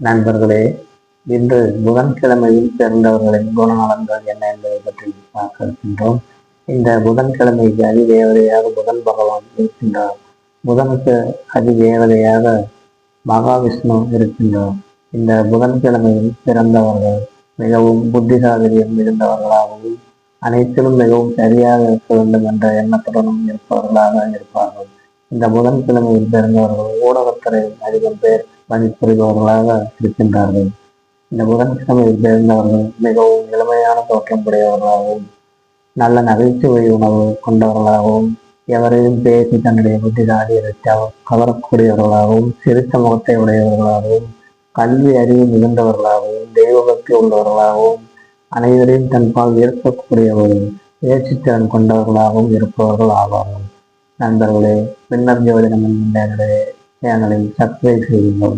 நண்பர்களே இன்று புதன்கிழமையில் பிறந்தவர்களின் குணநலன்கள் என்ன என்பதை பற்றி பார்க்க இருக்கின்றோம். இந்த புதன்கிழமைக்கு அதிதேவதையாக புதன் பகவான் இருக்கின்றார். புதனுக்கு அதிதேவதையாக மகாவிஷ்ணு இருக்கின்றார். இந்த புதன்கிழமையில் பிறந்தவர்கள் மிகவும் புத்திசாலியம் இருந்தவர்களாகவும் அனைத்திலும் மிகவும் சரியாக இருக்க வேண்டும் என்ற எண்ணத்துடனும் இருப்பவர்களாக இருப்பார்கள். இந்த புதன்கிழமையில் பிறந்தவர்கள் ஊடகத்துறையில் அதிகம் பேர் பணிபுரிபவர்களாக இருக்கின்றார்கள். இந்த புதன்கிழமையில் பிறந்தவர்கள் மிகவும் இளமையான தோற்றம் உடையவர்களாகவும் நல்ல நகைச்சுவை உணவு கொண்டவர்களாகவும் எவரையும் பேசி தன்னுடைய புத்திசாலியை கவரக்கூடியவர்களாகவும் சிறுத்த முகத்தை உடையவர்களாகவும் கல்வி அறிவு மிகுந்தவர்களாகவும் தெய்வபக்தி உள்ளவர்களாகவும் அனைவரையும் தன்பால் ஈர்க்கக்கூடிய ஒரு முயற்சித்திறன் கொண்டவர்களாகவும் இருப்பவர்கள் ஆவார்கள். நண்பர்களே பின்னர் ஜோதிடம் என்கின்ற ചാനലിൽ സബ്സ്ക്രൈബ് ചെയ്യുന്നു